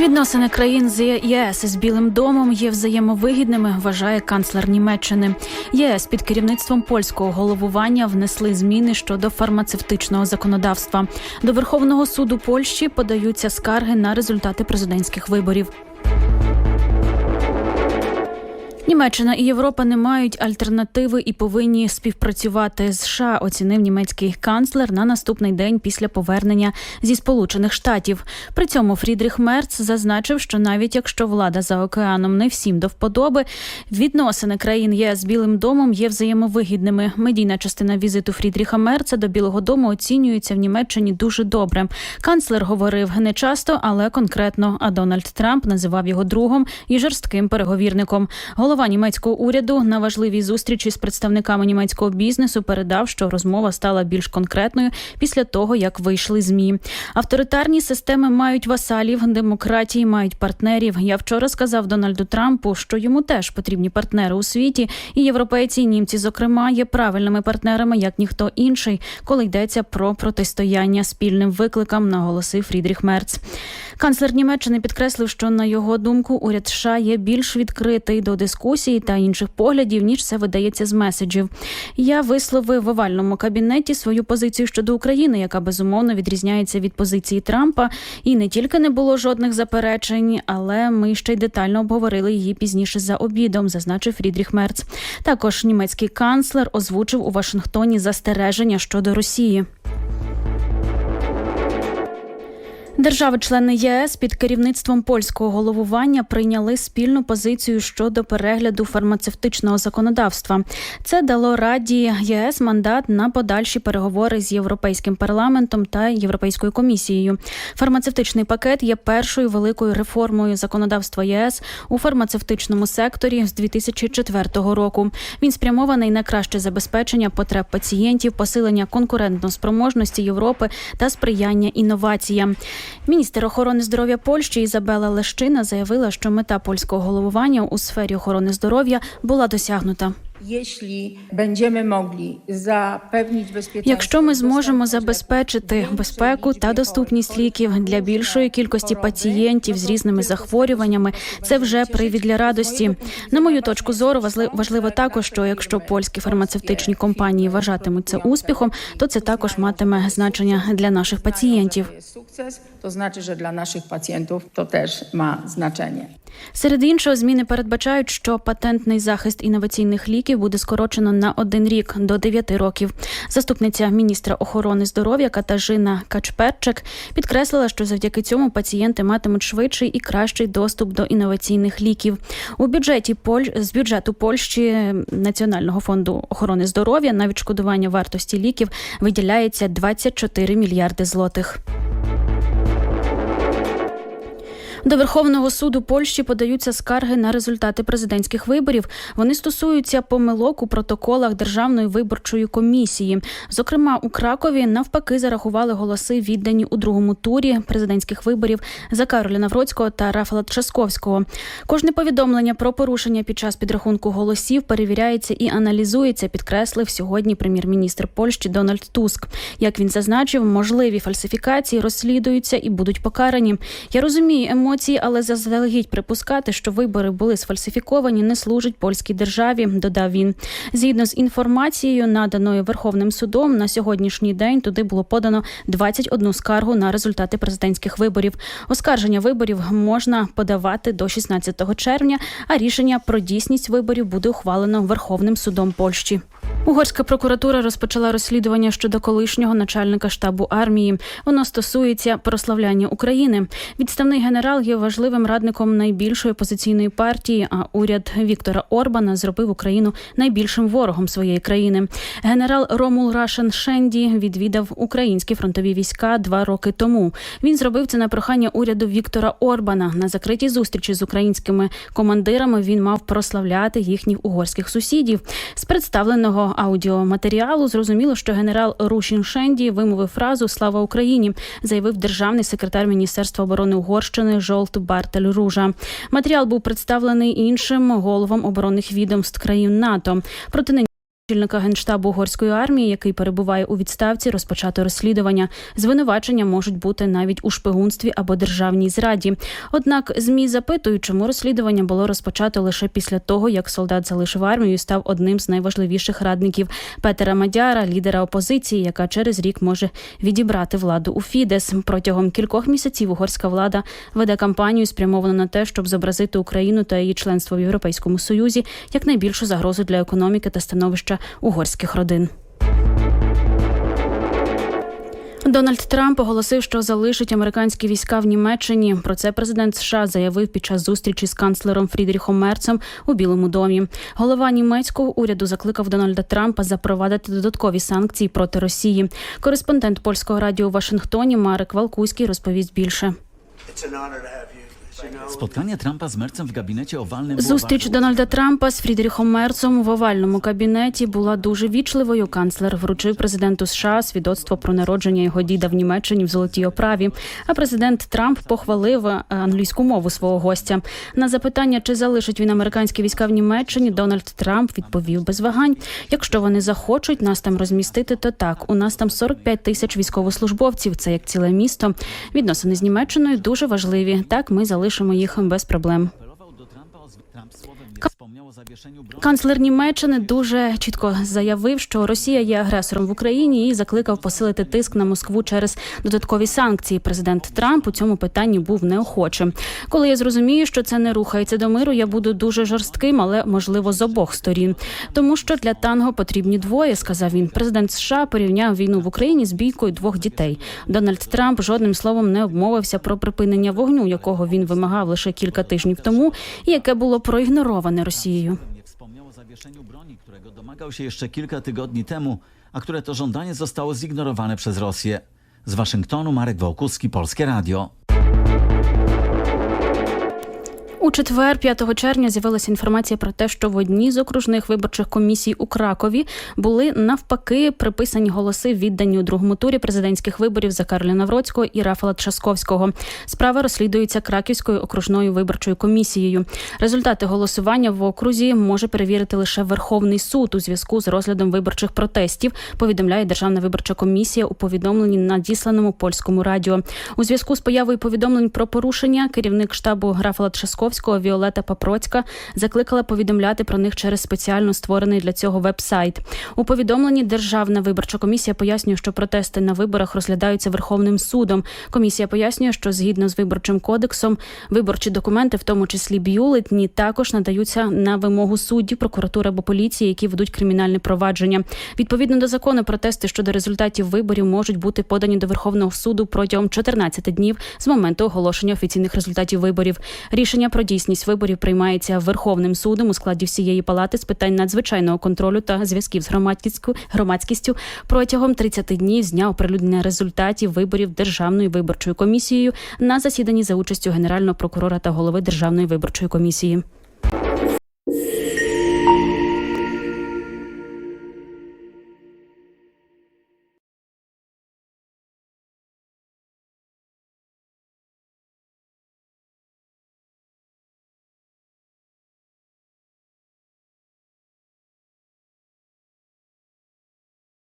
Відносини країн з ЄС з Білим домом є взаємовигідними, вважає канцлер Німеччини. ЄС під керівництвом польського головування внесли зміни щодо фармацевтичного законодавства. До Верховного суду Польщі подаються скарги на результати президентських виборів. Німеччина і Європа не мають альтернативи і повинні співпрацювати з США. Оцінив німецький канцлер на наступний день після повернення зі Сполучених Штатів. При цьому Фрідріх Мерц зазначив, що навіть якщо влада за океаном не всім до вподоби, відносини країн ЄС з Білим домом є взаємовигідними. Медійна частина візиту Фрідріха Мерца до Білого Дому оцінюється в Німеччині дуже добре. Канцлер говорив не часто, але конкретно. А Дональд Трамп називав його другом і жорстким переговірником. Голова німецького уряду на важливій зустрічі з представниками німецького бізнесу передав, що розмова стала більш конкретною після того, як вийшли змі. Авторитарні системи мають васалів, демократії мають партнерів. Я вчора сказав Дональду Трампу, що йому теж потрібні партнери у світі, і європейці, і німці, зокрема, є правильними партнерами, як ніхто інший, коли йдеться про протистояння спільним викликам, наголосив Фрідріх Мерц. Канцлер Німеччини підкреслив, що на його думку уряд США є більш відкритий до дискусії та інших поглядів, ніж це видається з меседжів. Я висловив в овальному кабінеті свою позицію щодо України, яка безумовно відрізняється від позиції Трампа. І не тільки не було жодних заперечень, але ми ще й детально обговорили її пізніше за обідом, зазначив Фрідріх Мерц. Також німецький канцлер озвучив у Вашингтоні застереження щодо Росії. Держави-члени ЄС під керівництвом польського головування прийняли спільну позицію щодо перегляду фармацевтичного законодавства. Це дало Раді ЄС мандат на подальші переговори з європейським парламентом та європейською комісією. Фармацевтичний пакет є першою великою реформою законодавства ЄС у фармацевтичному секторі з 2004 року. Він спрямований на краще забезпечення потреб пацієнтів, посилення конкурентноспроможності Європи та сприяння інноваціям. Міністр охорони здоров'я Польщі Ізабела Лещина заявила, що мета польського головування у сфері охорони здоров'я була досягнута. Якщо ми зможемо забезпечити безпеку та доступність ліків для більшої кількості пацієнтів з різними захворюваннями, це вже привід для радості. На мою точку зору, важли- важливо також, що якщо польські фармацевтичні компанії вважатимуть це успіхом, то це також матиме значення для наших пацієнтів. sukces, to znaczy, że dla naszych pacjentów to też ma znaczenie. Серед іншого, зміни передбачають, що патентний захист інноваційних ліків буде скорочено на один рік до 9 років. Заступниця міністра охорони здоров'я Катажина Качперчик підкреслила, що завдяки цьому пацієнти матимуть швидший і кращий доступ до інноваційних ліків. У бюджеті Поль з бюджету Польщі Національного фонду охорони здоров'я на відшкодування вартості ліків виділяється 24 мільярди злотих. До Верховного суду Польщі подаються скарги на результати президентських виборів. Вони стосуються помилок у протоколах Державної виборчої комісії. Зокрема, у Кракові навпаки зарахували голоси, віддані у другому турі президентських виборів за Кароля Навроцького та Рафала Трашковського. Кожне повідомлення про порушення під час підрахунку голосів перевіряється і аналізується. Підкреслив сьогодні прем'єр-міністр Польщі Дональд Туск. Як він зазначив, можливі фальсифікації розслідуються і будуть покарані. Я розумію емоції, але заздалегідь припускати, що вибори були сфальсифіковані, не служить польській державі. Додав він. Згідно з інформацією, наданою Верховним судом, на сьогоднішній день туди було подано 21 скаргу на результати президентських виборів. Оскарження виборів можна подавати до 16 червня, а рішення про дійсність виборів буде ухвалено Верховним судом Польщі. Угорська прокуратура розпочала розслідування щодо колишнього начальника штабу армії. Воно стосується прославляння України. Відставний генерал є важливим радником найбільшої опозиційної партії. А уряд Віктора Орбана зробив Україну найбільшим ворогом своєї країни. Генерал Ромул Рашен Шенді відвідав українські фронтові війська два роки тому. Він зробив це на прохання уряду Віктора Орбана. На закритій зустрічі з українськими командирами він мав прославляти їхніх угорських сусідів. З представленого аудіоматеріалу зрозуміло, що генерал Рушін Шенді вимовив фразу Слава Україні, заявив державний секретар Міністерства оборони Угорщини Жолт Бартель Ружа. Матеріал був представлений іншим головам оборонних відомств країн НАТО. Проти Чільника генштабу угорської армії, який перебуває у відставці, розпочато розслідування. Звинувачення можуть бути навіть у шпигунстві або державній зраді. Однак змі запитують, чому розслідування було розпочато лише після того, як солдат залишив армію і став одним з найважливіших радників Петера Мадяра, лідера опозиції, яка через рік може відібрати владу у Фідес. Протягом кількох місяців угорська влада веде кампанію, спрямовану на те, щоб зобразити Україну та її членство в Європейському Союзі як найбільшу загрозу для економіки та становища угорських родин. Дональд Трамп оголосив, що залишить американські війська в Німеччині. Про це президент США заявив під час зустрічі з канцлером Фрідріхом Мерцем у Білому домі. Голова німецького уряду закликав Дональда Трампа запровадити додаткові санкції проти Росії. Кореспондент польського радіо у Вашингтоні Марек Валкуський розповість більше. Spotkanie Trumpa z Mercem w gabinecie owalnym Зустріч Дональда Трампа з Фрідріхом Мерцом в овальному кабінеті була дуже вічливою. Канцлер вручив президенту США свідоцтво про народження його діда в Німеччині в золотій оправі. А президент Трамп похвалив е, англійську мову свого гостя. На запитання, чи залишить він американські війська в Німеччині, Дональд Трамп відповів без вагань: якщо вони захочуть нас там розмістити, то так. У нас там 45 тисяч військовослужбовців. Це як ціле місто. Відносини з Німеччиною дуже важливі. Так ми залишимо їх без проблем. Канцлер Німеччини дуже чітко заявив, що Росія є агресором в Україні і закликав посилити тиск на Москву через додаткові санкції. Президент Трамп у цьому питанні був неохочим. Коли я зрозумію, що це не рухається до миру, я буду дуже жорстким, але можливо з обох сторін. Тому що для танго потрібні двоє, сказав він. Президент США порівняв війну в Україні з бійкою двох дітей. Дональд Трамп жодним словом не обмовився про припинення вогню, якого він вимагав лише кілька тижнів тому, і яке було проігнороване Росією. Nie wspomniał o zawieszeniu broni, którego domagał się jeszcze kilka tygodni temu, a które to żądanie zostało zignorowane przez Rosję. Z Waszyngtonu Marek Wołkuski, Polskie Radio. У четвер, 5 червня, з'явилася інформація про те, що в одній з окружних виборчих комісій у Кракові були навпаки приписані голоси, віддані у другому турі президентських виборів за Кароля Навроцького і Рафала Трашковського. Справа розслідується Краківською окружною виборчою комісією. Результати голосування в окрузі може перевірити лише Верховний суд у зв'язку з розглядом виборчих протестів. Повідомляє Державна виборча комісія у повідомленні надісланому польському радіо. У зв'язку з появою повідомлень про порушення керівник штабу Рафала Трашковського Віолета Папроцька закликала повідомляти про них через спеціально створений для цього веб-сайт. У повідомленні Державна виборча комісія пояснює, що протести на виборах розглядаються Верховним судом. Комісія пояснює, що згідно з виборчим кодексом виборчі документи, в тому числі бюлетні, також надаються на вимогу суддів, прокуратури або поліції, які ведуть кримінальне провадження. Відповідно до закону, протести щодо результатів виборів можуть бути подані до Верховного суду протягом 14 днів з моменту оголошення офіційних результатів виборів. Рішення про дійсність виборів приймається Верховним судом у складі всієї палати з питань надзвичайного контролю та зв'язків з громадськістю протягом 30 днів з дня оприлюднення результатів виборів Державною виборчою комісією на засіданні за участю генерального прокурора та голови Державної виборчої комісії.